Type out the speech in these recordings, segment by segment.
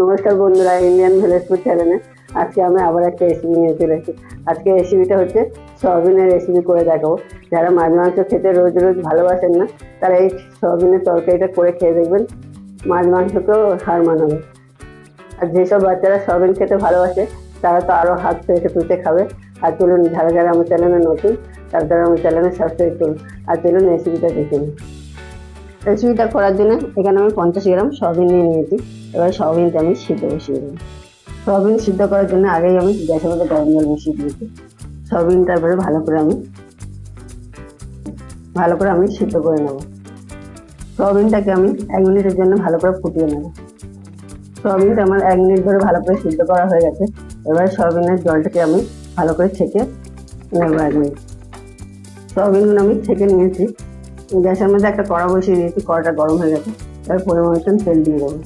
নমস্কার বন্ধুরা Indian village food চ্যানেলে আজকে আমি আবার একটা রেসিপি নিয়ে চলে এসেছি। আজকে রেসিপিটা হচ্ছে সয়াবিনের রেসিপি করে দেখাবো। যারা মাছ মাংস খেতে রোজ রোজ ভালোবাসেন না, তারা এই সয়াবিনের তরকারিটা করে খেয়ে দেখবেন। মাছ মাংসকেও হার মানাবে। আর যেসব বাচ্চারা সয়াবিন খেতে ভালোবাসে, তারা তো আরও হাত থেকে তুলতে খাবে। আর চলুন, যারা যারা আমার চ্যানেলে নতুন, তারা তারা আমার চ্যানেলে সাবস্ক্রাইব করুন। আর চলুন রেসিপিটা দেখে নিন রেসিপিটা করার জন্য এখানে আমি পঞ্চাশ গ্রাম সয়াবিন নিয়ে নিয়েছি। এবার সয়াবিনটা আমি সিদ্ধ বসিয়ে দেবো। সয়াবিন সিদ্ধ করার জন্য আগেই আমি গ্যাসের মধ্যে গরম জল বসিয়ে দিয়েছি। সয়াবিন তারপরে ভালো করে আমি ভালো করে আমি সিদ্ধ করে নেব। সয়াবিনটাকে আমি এক মিনিটের জন্য ভালো করে ফুটিয়ে নেব। সয়াবিনটা আমার এক মিনিট ধরে ভালো করে সিদ্ধ করা হয়ে গেছে। এবার সয়াবিনের জলটাকে আমি ভালো করে ছেঁকে নেব এক মিনিট। সয়াবিনগুলো আমি ছেঁকে নিয়েছি। গ্যাসের মধ্যে একটা কড়া বসিয়ে দিয়েছি, কড়াটা গরম হয়ে গেছে। এবার পরিমাণ তেল দিয়ে দেবো।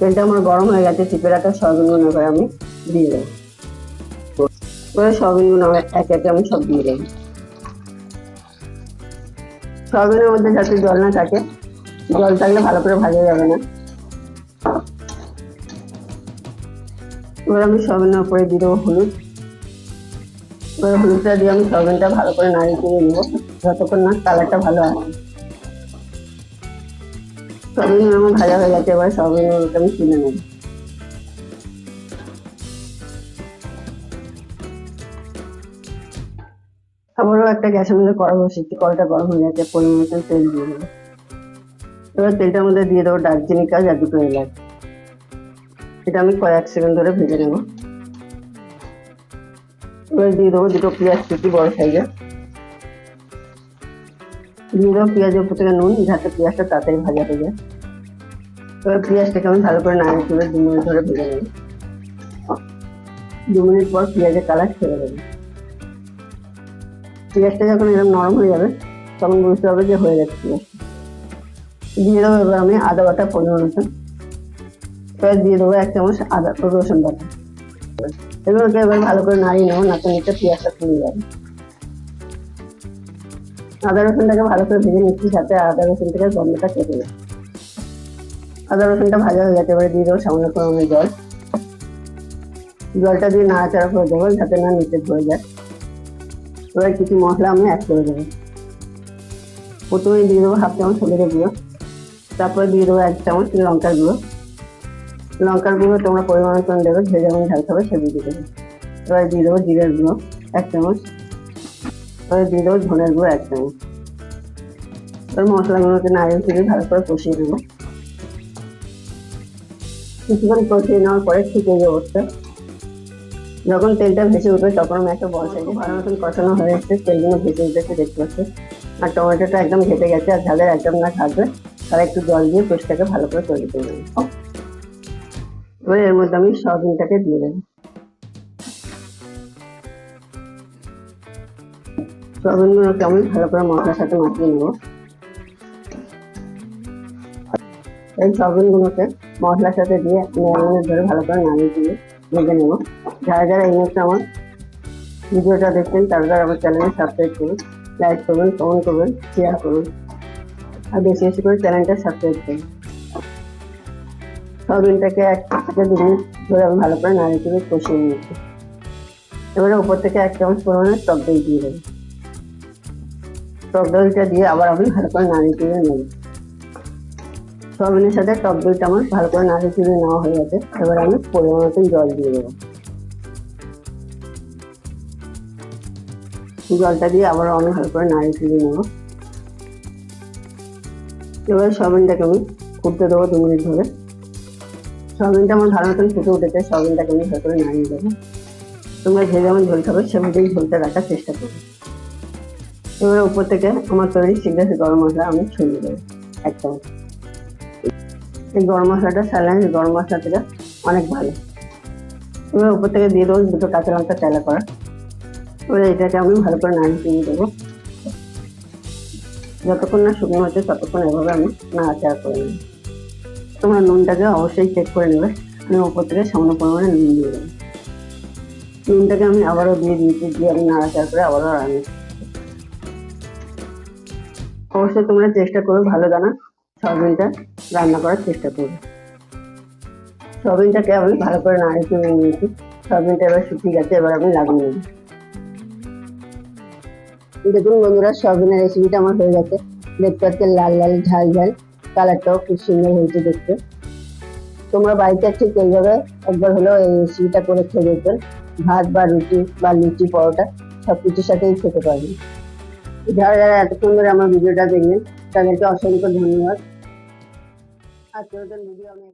তেলটা আমার গরম হয়ে গেছে চিপে রাখা সয়াবিনগুলো এবার আমি দিয়ে দেবো। এবার সয়াবিনগুলো একে একে আমি সব দিয়ে দেবো। সয়াবিনের মধ্যে যাতে জল না থাকে, জল থাকলে ভালো করে ভাজা যাবে না। এবার আমি সয়াবিনের উপরে দিয়ে দেবো হলুদ। এবার হলুদটা দিয়ে আমি সয়াবিনটা ভালো করে নাড়িয়ে দিয়ে নেব, যতক্ষণ না কালারটা ভালো আসে সয়াবিন আমার ভাজা হয়ে গেছে, এবার মধ্যে আমি তুলে নেব। আবারও একটা গ্যাসের মধ্যে কড়া বসিয়েছি, কড়াটা গরম হয়ে গেছে, পরিমাণ তেল দিয়ে দেবো। এবার তেলটার মধ্যে দিয়ে দেবো দারচিনি কাজ আর দুটো এলাচ। এটা আমি কয়েক সেকেন্ড ধরে ভেজে নেব। এবার দিয়ে দেবো দুটো পেঁয়াজ কুচি বড় সাইজের। দিয়ে দেবো পেঁয়াজের উপর থেকে নুন যাতে পেঁয়াজটা তাড়াতাড়ি ভাজা হয়ে যায় এবার পেঁয়াজটাকে আমি ভালো করে নাড়িয়ে তুলে দু মিনিট ধরে ভেজে নেব। দু মিনিট পর পেঁয়াজের কালার ছেড়ে দেবে। পেঁয়াজটা যখন এরকম নরম হয়ে যাবে, তখন বুঝতে হবে যে হয়ে গেছে পেঁয়াজটা দিয়ে দেবো এবার আমি আদা বাটা পরিমাণ মতন এবার দিয়ে দেবো এক চামচ আদা রসুন বাটা। এগুলোকে এবার ভালো করে নাড়িয়ে নেব না তো নিচে পেঁয়াজটা ফুলে যাবে আদা রসুনটাকে ভালো করে ভেজে নিচ্ছি সাথে আদা রসুন থেকে গন্ধটা কেটে যায়। আদা রসুনটা ভাজা হয়ে গেছে, এবারে দিয়ে দেবো সামান্য পরিমাণে জল। জলটা দিয়ে নাড়াচাড়া করে দেবো যাতে না নিচে ধরে যায়। এবার কিছু মশলা আমি অ্যাড করে দেবো। প্রথমে দিয়ে দেবো হাফ চামচ হলুদের গুঁড়ো, তারপরে দিয়ে দেবো এক চামচ লঙ্কার গুঁড়ো। লঙ্কার গুঁড়ো তোমরা পরিমাণ মতন দেবে, যে যেমন ঝাল খাবে সে বুঝে দেবে। এবার দিয়ে দেবো জিরের গুঁড়ো, এক চামচ এবার দিয়ে দেবো, ধনের গুঁড়ো এক চামচ এবার মশলাগুলোকে নারিয়েল চিনি ভালো করে কষিয়ে দেবো। কিছুক্ষণ কষিয়ে নেওয়ার পরে ঠিক এই যখন তেলটা ভেসে উঠবে, তখন আমি একটা বল সাইজে ভালো মতন কষানো হয়ে এসছে। তেলগুলো ভেসে উঠেছে দেখতে পাচ্ছি। আর টমেটোটা একদম ঘেটে গেছে, আর ঝালের একদম না থাকবে তারা একটু জল দিয়ে পেস্টটাকে ভালো করে তৈরি করে দেবো এবার এর মধ্যে আমি সয়াবিনটাকে দিয়ে দেবো। সয়াবিনগুলোকে আমি ভালো করে মশলার সাথে মাখিয়ে নেব। এই সয়াবিনগুলোকে মশলার সাথে দিয়ে মিনিট ধরে ভালো করে নাড়িয়ে দিয়ে ভেজে নেব। যারা যারা এই মুহূর্তে আমার ভিডিওটা দেখছেন, তারা তারা আমার চ্যানেলে সাবস্ক্রাইব করুন লাইক করবেন কমেন্ট করবেন শেয়ার করুন, আর বেশি বেশি করে চ্যানেলটা সাবস্ক্রাইব করুন। সয়াবিনটাকে এক থেকে দু মিনিট ধরে আমি ভালো করে নাড়িয়ে কষিয়ে নিয়েছি এবারে উপর থেকে এক চামচ পরিমাণে টক দই দিয়ে দেবো। টক দইটা দিয়ে আবার আমি ভালো করে নাড়িয়ে দিয়ে নেব। সয়াবিনের সাথে টক দইটা আমার ভালো করে নাড়িয়ে দিয়ে নেওয়া হয়ে গেছে। এবার আমি পরিমাণ মতন জল দিয়ে দেবো। জলটা দিয়ে আবার আমি ভালো করে নাড়িয়ে দিয়ে নেব। এবার সয়াবিনটাকে আমি ফুটতে দেবো দু মিনিট ধরে। সয়াবিনটা আমার ভালো মতন ফুটে উঠেছে সয়াবিনটাকে আমি ভালো করে নাড়িয়ে দেবো। তোমরা যে যেমন ঝোল খাবে সেভাবেই ঝোলটা রাখার চেষ্টা করবে। এবার উপর থেকে আমার তৈরি সিদ্ধের গরম মশলা আমি ছড়িয়ে দেবো এক চামচ এই গরম মশলাটা স্যালাইন গরম মশলা থেকে অনেক ভালো। এবার উপর থেকে দিয়ে দেবো দুটো কাঁচা লঙ্কা তেলা করা। এবার এটাকে আমি ভালো করে নাড়িয়ে দেবো। যতক্ষণ না শুকনো হচ্ছে ততক্ষণ এভাবে আমি নাড়াচাড়া করে নেব। তোমরা নুনটাকে অবশ্যই চেক করে নেবে। আমি ওপর থেকে সামান্য পরিমাণে নুন দিয়ে দেবো। নুনটাকে আমি আবারও দিয়ে দিয়েছি, দিয়ে আমি নাড়াচাড়া করে আবারও রান্না অবশ্যই তোমরা চেষ্টা করো, ভালো দানা সয়াবিনটা রান্না করার চেষ্টা করবে সয়াবিনটাকে আমি ভালো করে নাড়ি চড়ে নিয়েছি। সয়াবিনটা এবার শুকিয়ে গেছে, এবার আমি লাগিয়ে নেব। দেখুন বন্ধুরা, সয়াবিনের রেসিপিটা আমার হয়ে গেছে। দেখতে পাচ্ছেন লাল লাল, ঝাল ঝাল। কালারটাও খুব সুন্দর হয়েছে দেখতে। তোমরা বাড়িতে ঠিক এইভাবে একবার হলেও এই রেসিপিটা করে খেয়ে দেখবেন। ভাত বা রুটি বা লুচি, পরোটা সব কিছুর সাথেই খেতে পারবেন যারা যারা এতক্ষণ ধরে আমার ভিডিওটা দেখলেন তাদেরকে অসংখ্য ধন্যবাদ। আজকের ভিডিও আমি